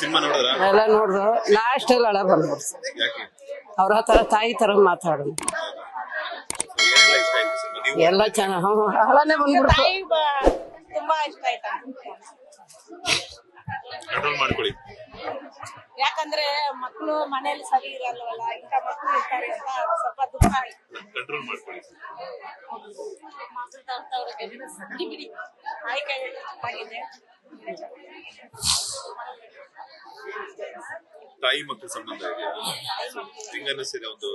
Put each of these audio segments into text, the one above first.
Cinema ನೋಡಿದ್ರ? ಎಲ್ಲ ನೋಡಿದ್ರು. ಲಾಸ್ಟ್ ಅಲ್ಲಿ ಅಳ ಬಂದ್ಬಿಡ್ತು ಅವರ ಹತ್ರ ತಾಯಿ ತರ ಮಾತಾಡೋದು ಎಲ್ಲ ಚೆನ್ನಾಗಿ ಹಳನೆ ಬಂದ್ಬಿಡ್ತು. ತಾಯಿ ತುಂಬಾ ಇಷ್ಟ ಆಯ್ತಾ? ಕಂಟ್ರೋಲ್ ಮಾಡ್ಕೊಳ್ಳಿ. ಯಾಕಂದ್ರೆ ಮಕ್ಕಳು ಮನೇಲಿ ಸರಿ ಇರಲ್ವಲ್ಲ ಇಂಥ ಮಕ್ಕಳು ಇರ್ತಾರೆ ಅಂತ ಸ್ವಲ್ಪ ದುಃಖ ಆಯ್ತು. ಕಂಟ್ರೋಲ್ ಮಾಡ್ಕೊಳ್ಳಿ. ಬಿಡಿ. ಆಯ್ಕೆ ಆಗಿದೆ ತಾಯಿ ಮಕ್ಕಳ ಸಂಬಂಧ ಇದೆ? ಒಂದು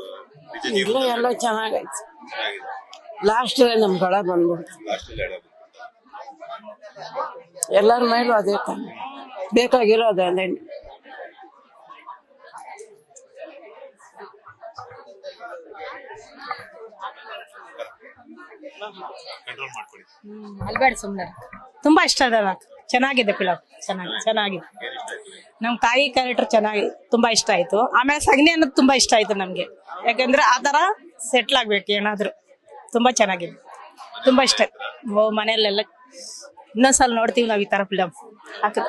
ನಿಜ ಇಲ್ಲ ಎಲ್ಲ ಚೆನ್ನಾಗೈತೆ. ಚೆನ್ನಾಗಿದೆ. ಲಾಸ್ಟ್ ನಮ್ಗಳ ಬಂದ್ಬಿಡ್ತು. ಎಲ್ಲರ ಮೇಲೂ ಅದೇ ತಾನೆ. ಬೇಕಾಗಿರೋದು ಅದೇ. ಕಂಟ್ರೋಲ್ ಮಾಡ್ಕೊಳ್ಳಿ ಅಲ್ಬೇಡ ಸುಮ್ಮನೆ ತುಂಬಾ ಇಷ್ಟ ಅದ ಚೆನ್ನಾಗಿದೆ ಪಿಲಾವ್. ಚೆನ್ನಾಗಿ ಚೆನ್ನಾಗಿದೆ ನಮ್ಮ ತಾಯಿ ಕ್ಯಾರೆಕ್ಟರ್ ಚೆನ್ನಾಗಿ ತುಂಬಾ ಇಷ್ಟ ಆಯ್ತು. ಆಮೇಲೆ ಸಗಣಿ ಅನ್ನೋದು ತುಂಬಾ ಇಷ್ಟ ಆಯ್ತು ನಮ್ಗೆ. ಯಾಕಂದ್ರೆ ಆ ತರ ಸೆಟ್ಲ್ ಆಗ್ಬೇಕು ಏನಾದ್ರು. ತುಂಬಾ ಚೆನ್ನಾಗಿದೆ. ತುಂಬಾ ಇಷ್ಟ. ಓ ಮನೆಯಲ್ಲೆಲ್ಲ ಇನ್ನೊಂದ್ಸಲ ನೋಡ್ತೀವಿ ನಾವು ಈ ತರ ಫಿಲಮ್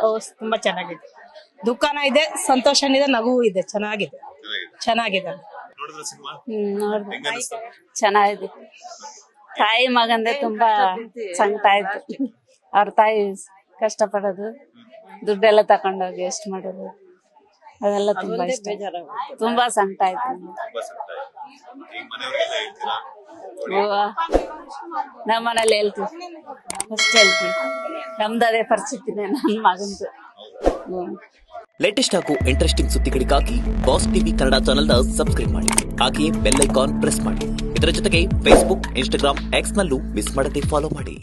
ಓ ತುಂಬಾ ಚೆನ್ನಾಗಿದೆ. ದುಃಖನ ಇದೆ ಸಂತೋಷನ ಇದೆ ನಗುವು ಇದೆ. ಚೆನ್ನಾಗಿದೆ. ಚೆನ್ನಾಗಿದೆ. ಚೆನ್ನಾಗಿದೆ. ತಾಯಿ ಮಗಂದೆ ತುಂಬಾ ಸಂಕಟ ಆಯ್ತು. ಅವ್ರ ತಾಯಿ ಕಷ್ಟಪಡೋದು ದುಡ್ಡೆಲ್ಲ ತಕೊಂಡೋಗಿ ಎಷ್ಟು ಮಾಡೋದು ಅದೆಲ್ಲ ತುಂಬಾ ಇಷ್ಟ. ತುಂಬಾ ಸಂಕಟ ಆಯ್ತು ನಮ್ಮನೇಲಿ ತುಂಬಾ ಸಂಕಟ ಆಯ್ತು. ಈಗ ಮನೆಯವ್ರಿಗೆಲ್ಲ ಹೇಳ್ತೀರಾ? ಅವ್ವ, ನಮ್ಮ ಮನೇಲಿ ಹೇಳ್ತೀವಿ. ಫಸ್ಟ್ ಹೇಳ್ತೀವಿ. ನಮ್ದು ಅದೇ ಪರಿಸ್ಥಿತಿ ನನ್ನ ಮಗಂದು. ಹ್ಮ್. ಲೇಟೆಸ್ಟ್ ಹಾಗೂ ಇಂಟ್ರೆಸ್ಟಿಂಗ್ ಸುದ್ದಿಗಳಿಗಾಗಿ ಬಾಸ್ ಟಿವಿ ಕನ್ನಡ ಚಾನೆಲ್ನ ಸಬ್ಸ್ಕ್ರೈಬ್ ಮಾಡಿ. ಹಾಗೆಯೇ ಬೆಲ್ ಐಕಾನ್ ಪ್ರೆಸ್ ಮಾಡಿ. ಇದರ ಜೊತೆಗೆ ಫೇಸ್ಬುಕ್ ಇನ್ಸ್ಟಾಗ್ರಾಮ್ ಎಕ್ಸ್ ನಲ್ಲೂ ಮಿಸ್ ಮಾಡದೆ ಫಾಲೋ ಮಾಡಿ.